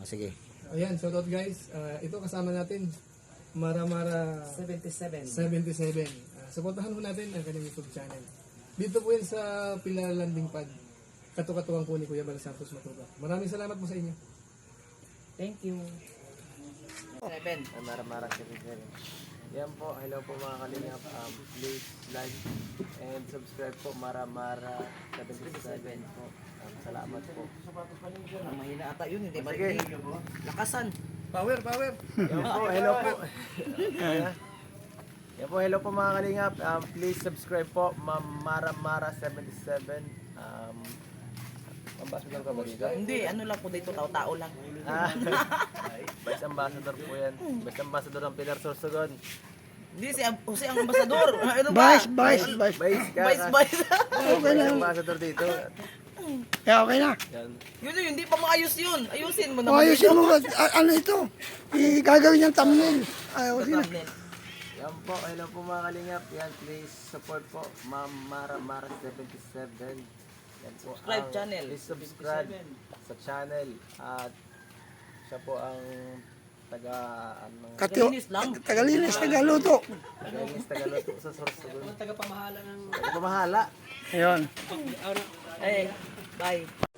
Ah, sige. Ayan, shout out guys. Ah, ito kasama natin, Mara Mara 77. 77. Ah, supportahan mo natin ang kanyang YouTube channel. Dito po yan sa Pilar Landing Pad. Katukatuwang po ni Kuya Bal Santos Matuba. Maraming salamat po sa inyo. Thank you. 7. Ay, mara-mara si Rizal. Yan po, hello po mga kalingap. Um, please like and subscribe po Mara-mara 77 po. Um, salamat po. Ang mahina ata yun, hindi ba? Lakasan. Power, power! Yan po, hello po. Yan po, hello po mga kalingap. Um, please subscribe po Ma'am Mara-mara 77. Um, Ambassador ka ba dito? Hindi, ano lang po dito, tao-tao lang. Ah, Vice Ambassador po yan. Vice Ambassador ng Pilar Sorsogon. Hindi, si, si ang ambasador. Ano ba? Vice, vice, vice. Vice ka. Vice, vice. Vice Ambassador dito. Yeah, okay na. Yan. yun yun, hindi pa maayos yun. Ayusin mo O, naman. ayusin mo, a- ano ito? I- gagawin yung thumbnail. Ayusin na. Thumbnail. Yan po, hello po mga kalingap. Yan, please support po Ma'am Mara Mara 77. Yan po Subscribe ang- channel. Please subscribe sa channel. At siya po ang taga ano Katyo, Kalinis lang. tagalinis, tagaluto. tagalinis tagaluto sa Sorsogon. Taga pamahala ng Taga pamahala. Ayun. Eh, bye.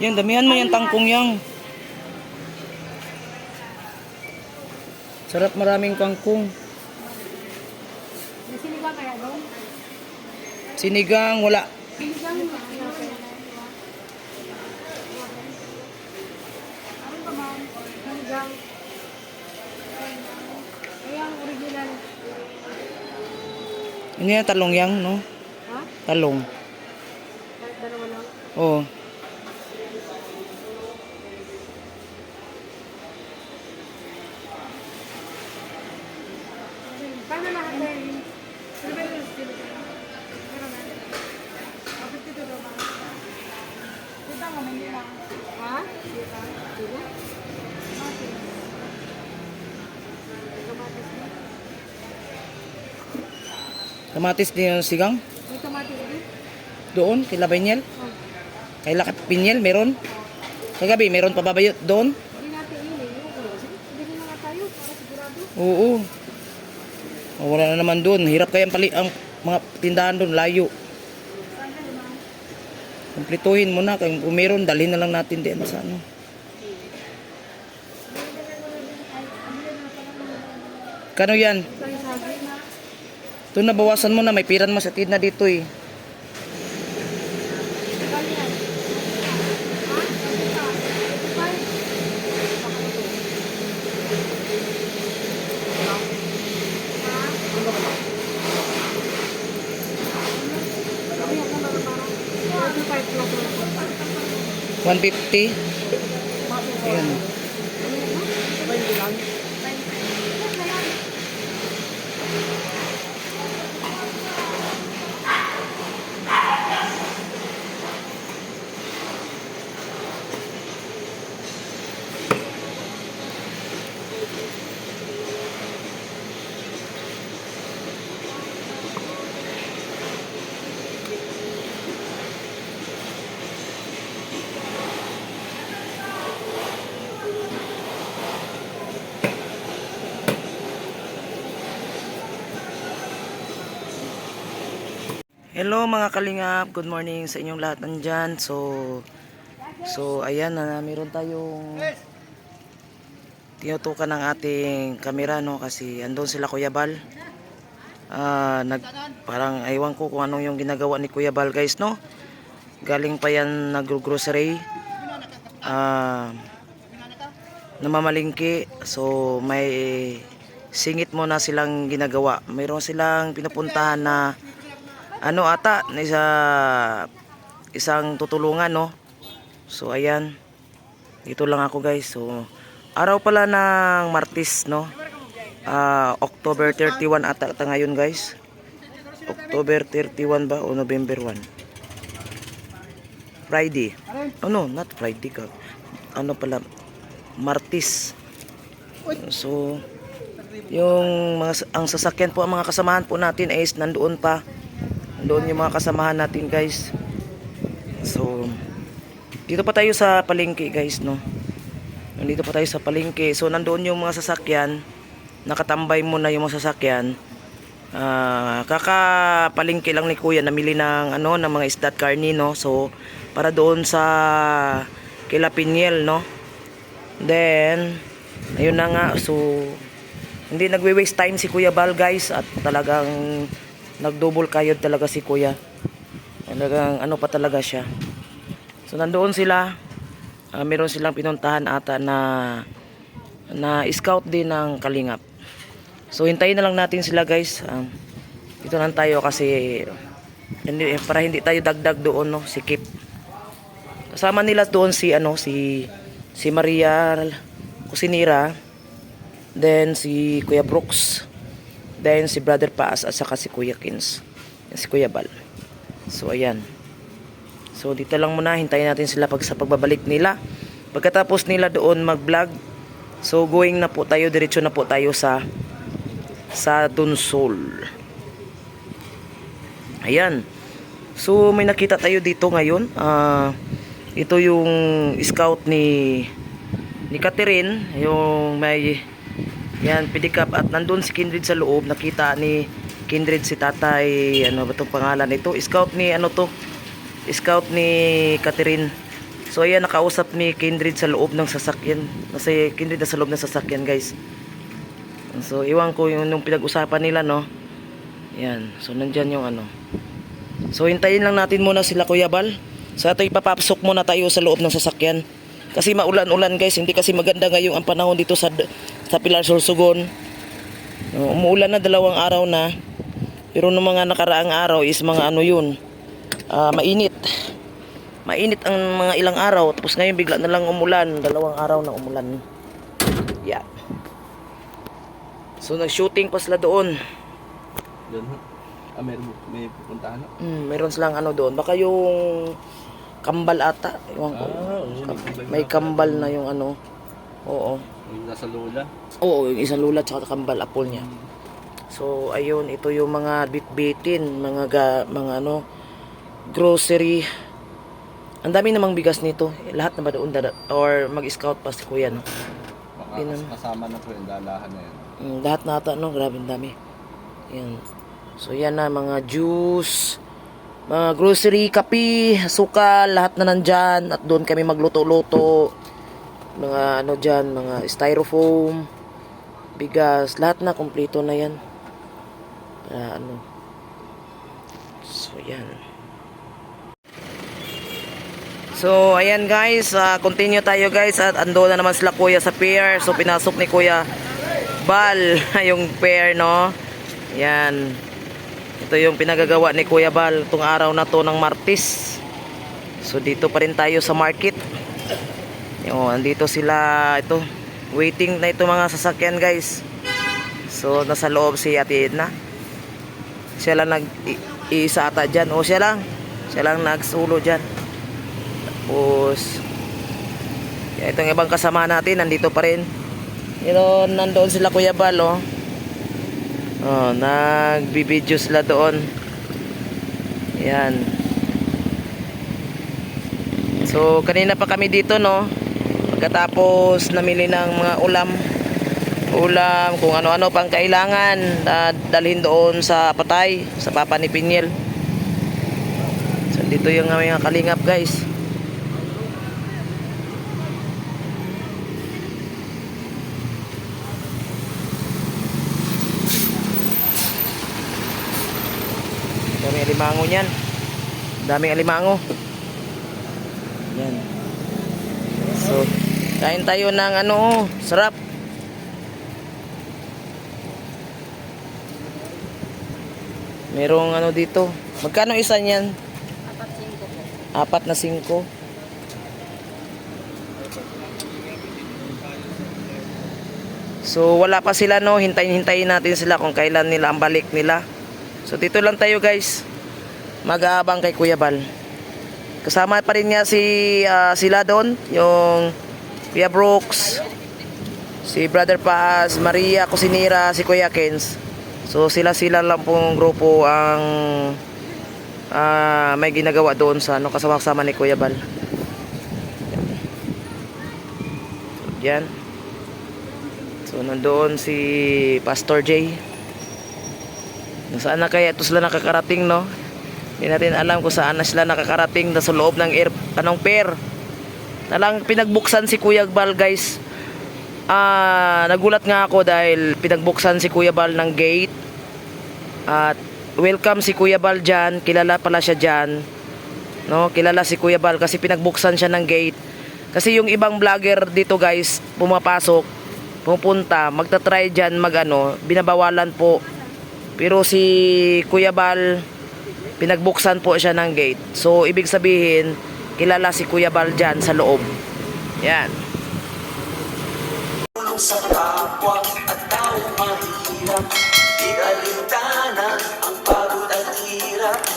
Yan, damihan mo yung tangkong yang. Sarap maraming kangkong. Sinigang kaya doon? Sinigang, wala. Sinigang. Ano? Sinigang. Kaya ang original. Ano yan, talong yang, no? Ha? Talong. Dalawa lang. Oo. Paano lahat na yun? Ano ba yung sinigang? Meron na. Ah, 52 daw ba? Kita mo, Manila. Ha? Sila? Kamatis din yung sigang. May kamatis din? Doon, kila Banyel. Oh. Kay Lakap Pinyel, meron. Kagabi, meron pa ba ba yun doon? Hindi natin yun eh. Bili na nga tayo para sigurado. Oo. Oh, wala na naman doon. Hirap kaya ang, pali, ang mga tindahan doon, layo. Kumplituhin mo na. Kung meron, dalhin na lang natin din sa ano. Kano yan? Ito na bawasan mo na. May piran sa na dito eh. Saan yan? Ha? Five. Five plus one. 150. Hello mga kalingap, good morning sa inyong lahat nandyan. So, so ayan na, meron tayong tinutukan ng ating kamera no kasi andun sila Kuya Bal. Ah, nag parang aywan ko kung anong yung ginagawa ni Kuya Bal guys no. Galing pa yan nag-grocery. Ah, namamalingki. So may singit mo na silang ginagawa. Mayroon silang pinupuntahan na ano ata isa isang tutulungan no. So ayan. Dito lang ako guys. So araw pala ng Martis no. Ah, October 31 ata ata ngayon guys. October 31 ba o November 1? Friday. Oh no, not Friday ka. Ano pala? Martis. So, yung mga ang sasakyan po ang mga kasamahan po natin is nandoon pa. Nandoon yung mga kasamahan natin, guys. So, dito pa tayo sa palengke, guys, no. Nandito pa tayo sa palengke. So, nandoon yung mga sasakyan. Nakatambay muna yung mga sasakyan. Ah, kakapalingki lang ni Kuya namili ng ano ng mga isda at karni no. So para doon sa kila Piniel no. Then ayun na nga so hindi nagwe-waste time si Kuya Bal guys at talagang nagdouble kayod talaga si Kuya. Talagang ano pa talaga siya. So nandoon sila. Ah, meron silang pinuntahan ata na na scout din ng Kalingap. So hintayin na lang natin sila guys. Um, dito lang tayo kasi hindi, para hindi tayo dagdag doon no, si Kip. Kasama nila doon si ano si si Maria Cusinira, then si Kuya Brooks, then si Brother Paas at saka si Kuya Kins, si Kuya Bal. So ayan. So dito lang muna hintayin natin sila pag sa pagbabalik nila. Pagkatapos nila doon mag-vlog, so going na po tayo, diretso na po tayo sa sa Dunsol. Ayan. So may nakita tayo dito ngayon. Ah, ito yung scout ni ni Catherine, yung may yan pedicab at nandun si Kindred sa loob. Nakita ni Kindred si Tatay, ano ba tong pangalan nito? Scout ni ano to? Scout ni Catherine. So ayan nakausap ni Kindred sa loob ng sasakyan. Kasi Kindred na sa loob ng sasakyan, guys. So, iwan ko yung, yung pinag-usapan nila, no? Yan. So, nandyan yung ano. So, hintayin lang natin muna sila, Kuya Bal. So, ito ipapapasok muna tayo sa loob ng sasakyan. Kasi maulan-ulan, guys. Hindi kasi maganda ngayong ang panahon dito sa, sa Pilar Sorsogon. No, umuulan na dalawang araw na. Pero nung mga nakaraang araw is mga ano yun. ah, mainit. Mainit ang mga ilang araw. Tapos ngayon bigla na lang umulan. Dalawang araw na umulan. Yeah. So nag-shooting pa sila doon. Doon ho. Ah, may, may pupuntahan. Hmm, meron silang ano doon. Baka yung kambal ata. Ewan ko. Ah, Kam- may kambal na yung ano. Oo. Yung nasa lola. Oo, yung isang lula tsaka kambal apple niya. So ayun, ito yung mga bitbitin, mga ga, mga ano grocery. Ang dami namang bigas nito. Lahat na ba doon dada- or mag-scout pa si Kuya no? Baka Yun ang- kasama na po yung dalahan na yan. Mm, lahat na ata, no? Grabe ang dami. Yan. So, yan na, mga juice, mga grocery, kape, sukal, lahat na nandyan. At doon kami magluto-luto. Mga ano dyan, mga styrofoam, bigas, lahat na, kompleto na yan. Para ano. So, yan. So, ayan guys, ah, continue tayo guys at ando na naman sila kuya sa pier. So, pinasok ni kuya Bal, yung pair, no? Yan. Ito yung pinagagawa ni Kuya Bal itong araw na to ng Martis. So, dito pa rin tayo sa market. Yung, andito sila, ito, waiting na ito mga sasakyan, guys. So, nasa loob si Ate Edna. Siya lang nag-iisa ata dyan. O, siya lang. Siya lang nagsulo dyan. Tapos, yan, itong ibang kasama natin, nandito pa rin. Yun, nandoon sila Kuya Bal, oh. Oh, nagbibideo sila doon. Yan. So, kanina pa kami dito, no? Pagkatapos namili ng mga ulam. Ulam, kung ano-ano pang kailangan na dalhin doon sa patay, sa papa ni Piniel. So, dito yung mga kalingap, guys. Daming alimango niyan. Daming alimango. Yan. So, Kain tayo ng ano, sarap. Merong ano dito. Magkano isa niyan? Apat na singko. So wala pa sila no, hintayin-hintayin natin sila kung kailan nila ang balik nila. So dito lang tayo guys. Mag-aabang kay Kuya Bal. Kasama pa rin niya si ah, sila doon, yung Kuya Brooks, si Brother Paz, Maria Cusinera, si Kuya Kens. So sila-sila lang pong grupo ang ah, may ginagawa doon sa ano kasama-kasama ni Kuya Bal. Yan. So nandoon si Pastor J. Nasaan na kaya ito sila nakakarating no? Hindi natin alam kung saan na sila nakakarating na sa loob ng air, anong pair. Nalang pinagbuksan si Kuya Bal guys. Ah, nagulat nga ako dahil pinagbuksan si Kuya Bal ng gate. At welcome si Kuya Bal dyan. Kilala pala siya dyan. No, kilala si Kuya Bal kasi pinagbuksan siya ng gate. Kasi yung ibang vlogger dito guys, pumapasok, pupunta, magta-try dyan magano, binabawalan po. Pero si Kuya Bal, pinagbuksan po siya ng gate. So, ibig sabihin, kilala si Kuya Bal sa loob. Yan.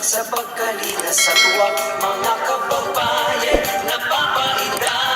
sa pagkalina sa tuwa Mga kababayan Napapainda